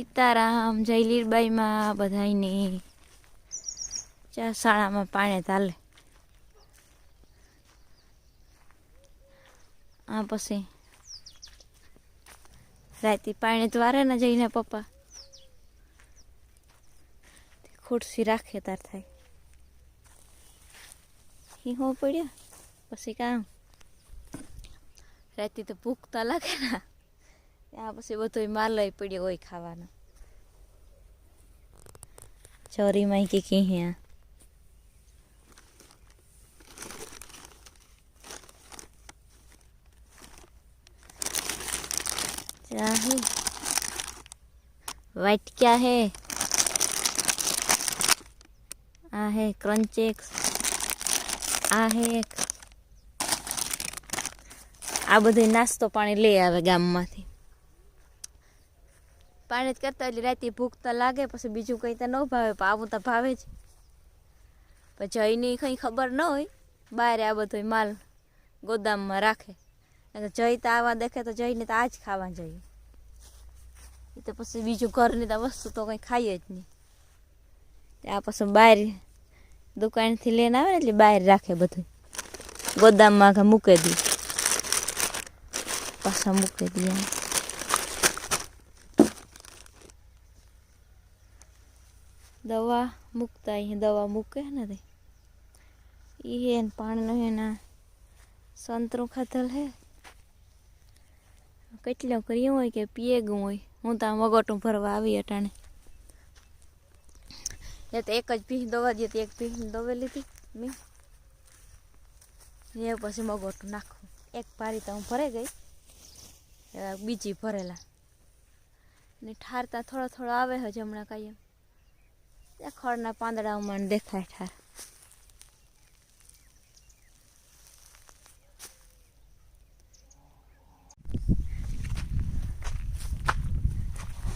સીતારામ જય લીરબાઈમાં બધાને ચા શાળામાં પાણી ચાલે આ પછી રાતે પાણી તો વારે ને જઈને પપ્પા ખુરશી રાખે તાર થાય. હો પડ્યા? પછી કામ રાતે તો ભૂખ તો લાગે ને ત્યાં પછી બધો માલય પડ્યો હોય ખાવાનો ચોરીમાં કે કી હ્યા क्या है वाइट क्या है आ है क्रंचेक्स આ હે એક આ બધું નાસ્તો પાણી લઈ આવે ગામમાંથી પાણી જ કરતા એટલે રાતે ભૂખ તો લાગે, પછી બીજું કંઈ તો ન ભાવે, પણ આવું તો ભાવે જ. પણ જયની કંઈ ખબર ન હોય બહાર આ બધો માલ ગોદામમાં રાખે. જય તો આવા દેખે તો જઈને તો આ જ ખાવા જઈએ. એ તો પછી બીજું ઘરની તો વસ્તુ તો કંઈ ખાઈએ જ નહીં. આ પછી બહાર દુકાનથી લઈને આવે ને એટલે બહાર રાખે બધું ગોદામમાં મૂકે દે. પાછા મૂકે દઈએ દવા મૂકતા અહીં, દવા મૂકે ને તે. એ હે ને પાણીનું એના સંતરું ખાતર હે. કેટલો કર્યું હોય કે પીએ ગયું હોય. હું તો મગોટું ભરવા આવી અટાણે. એ તો એક જ પી દવા દે એક પીસ દવા લીધી મેં. એ પછી મગોટું નાખું. એક પારી તો હું ભરાઈ ગઈ. બીજી ભરેલા. ને ઠારતા થોડો થોડો આવે હજ હમણાં કાંઈ એમ. ખડના પાંદડાઓમાં દેખાય ઠાર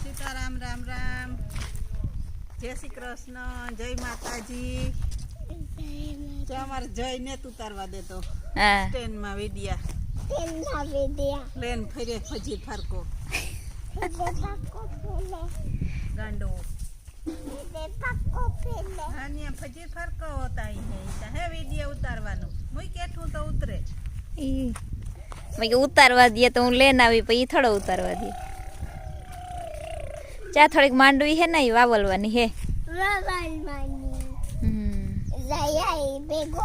સીતારામ રામ રામ જય શ્રી કૃષ્ણ જય માતાજી તો અમારે જય ને ઉતારવા દેતો ટ્રેન ટ્રેનમાં વેડિયા. પ્લેન ફરે ફજી ફરકો. ગાંડો. ફજી ફરકો હોતા હે ઈતા ઉતારવાનું? મુઈ કેઠું તો ઉતરે. ઈ મેં કે ઉતારવા દે તો હું લેન આવી પછી થોડો ઉતારવા દે. ચા થોડીક માંડવી હે ને એ વાવલવાની હે. હમ. જય ભેગો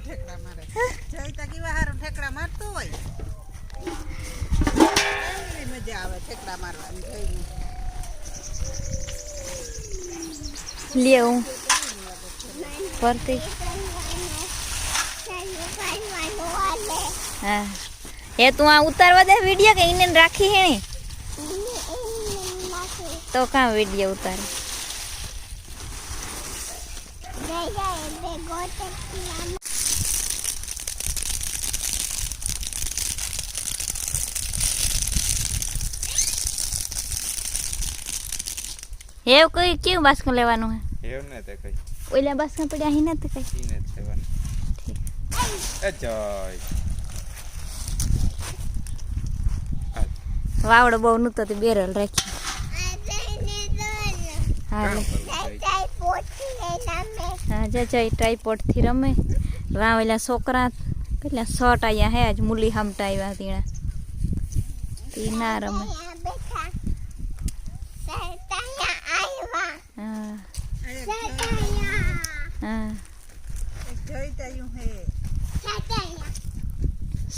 ઠેકડા મારે. જય તા કેવા હારું ઠેકડા મારતો હોય. એવી મજા આવે ઠેકડા મારવાની જયને લે હું ફરતી હા હે તું આ ઉતારવા દે વીડિયો કે એને રાખી હે ને તો કાં વીડિયો ઉતારે હે કોઈ કેવું બાસકું લેવાનું હે? એવું ને તે કઈ. ઓલા બાસકું પડ્યા અહીં નથી કઈ? ઈને જ લેવાનું. એ જય. વાવડો બહુ નતો તે બેરલ રાખી હા લે. હા જે જઈ ટ્રાયપોડથી રમે. વાં ઓલા છોકરા પેલા શર્ટ આયા હે આજ મુલી હમટા આવ્યા તીણા. તી ના રમે હા એક હા જય તાયું હે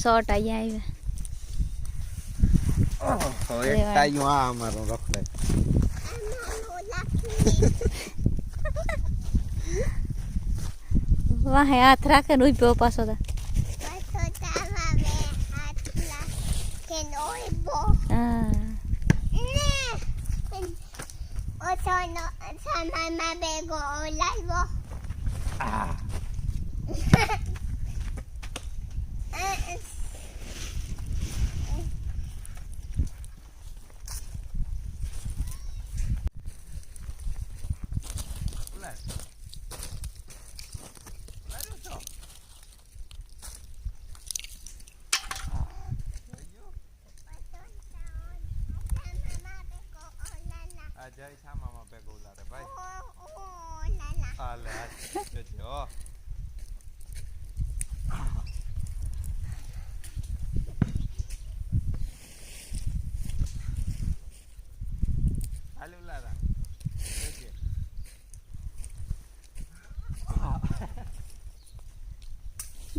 શર્ટ આયા આવ્યા એક ટાયું આ અમારું રખડે. વાહે હાથ રાખે ને ઉભ્યો પાછો તા. હા. આ જય શામામાં ભેગો ઉલાડે ભાઈ. હાલે હાલે. જો હાલે જોજે.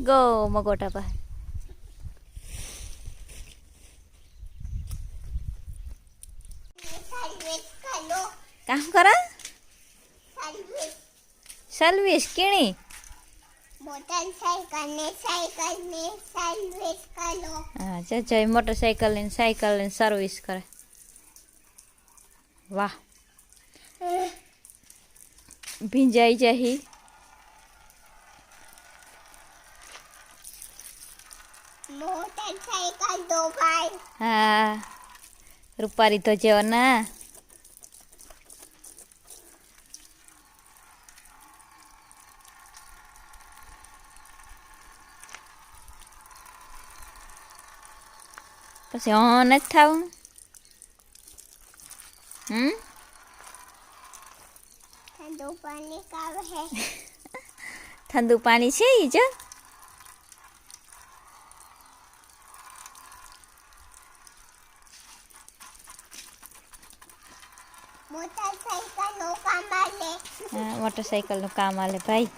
ગો મગોટા પાસે કામ કરા સર્વિસ કેણી? મોટરસાયકલ ને સાયકલ ને સર્વિસ કરો. હા જય જય મોટરસાઇકલ લઈને સાયકલ લઈને સર્વિસ કરે. વાહ. ભીંજાઈ જહી. મોટરસાયકલ તો ભાઈ. હા રૂપારી તો જેવો ના. પછી હા નથી થવું હમ ઠંડુ પાણી કાવે ઠંડુ પાણી છે ઈ જો મોટરસાયકલ નો કામ આલે હા મોટરસાઇકલનું કામ આલે ભાઈ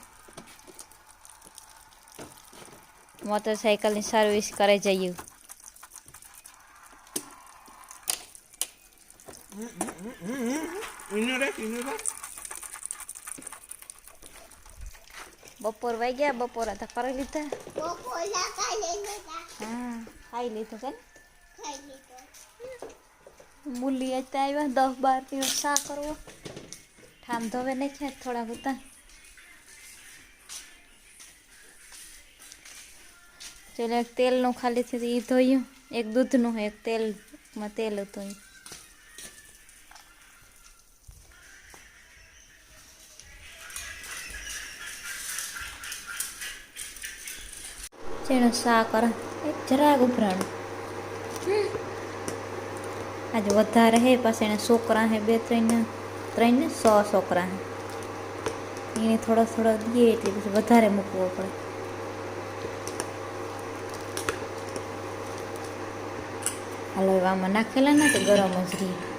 મોટરસાઇકલની સર્વિસ કરે જઈએ બપોર વાઈ ગયા બપોર હતા કરી લીધા. હા ખાઈ લીધું ખાઈ લીધો. મૂલી અત્યારે આવ્યા દસ બાર કિલો શા કરવો? ઠામ ધોવે નહીં છે થોડા બધા. ચલો એક તેલનું ખાલી થયું એ ધોયું. એક દૂધનું એક તેલમાં તેલ હતું જેનો શા કરે એક જરાક ઉભરાણું. આજે વધારે હે પછી એના છોકરા હે બે ત્રણ ત્રણ ને સો છોકરા હે. એને થોડો થોડો દઈએ એટલે પછી વધારે મૂકવો પડે. હાલો એવામાં નાખેલા ને તો ગરમ જ રહી.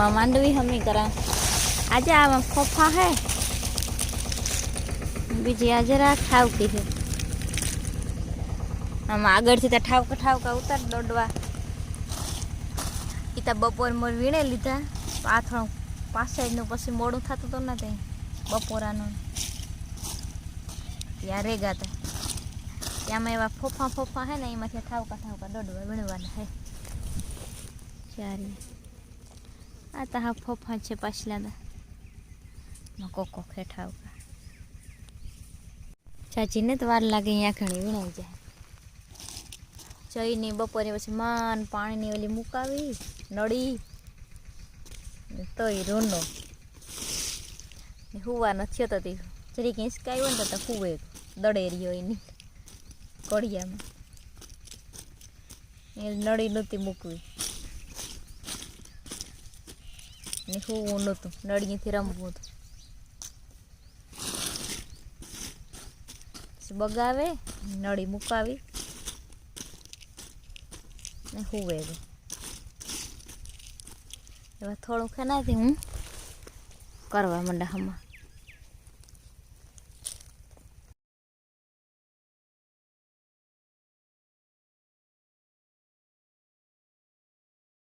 આ માંડવી હમી કરા. આજે આમાં ફોફા હે. બીજી આજે રા ઠાવકી છે આમાં આગળથી ત્યાં ઠાવકા ઠાવકા ઉતાર દોડવા. એ તો બપોર મોર વીણે લીધા પાથણ પાછળનું પછી મોડું થતું તો ને તે બપોરાનું. ત્યાં રેગા હતા ત્યાંમાં એવા ફોફા ફોફા હે ને એમાંથી ઠાવકા ઠાવકા દોડવા વીણવાના હે. ચારે આ તો હા ફોફા છે પાછલાના માં કોકો ખેઠાવકા ચાચીને તો વાર લાગે અહીંયા ઘણી વીણાઈ જાય. જઈને બપોરે પછી માન પાણીની ઓલી મુકાવી, નળી તોય રોનો. હુવા નથી થતો તે જરીક હિંચકાઈ હોય ને તો હુવે દડેરીઓ એની કડિયામાં એ નળી નહોતી મૂકવી. ને હું નહોતું નળીથી રમવું હતું. બગાવે, નળી મુકાવી ને હુવે હવે એવા થોડુંક ખાનાથી હું કરવા માંડા હમણાં.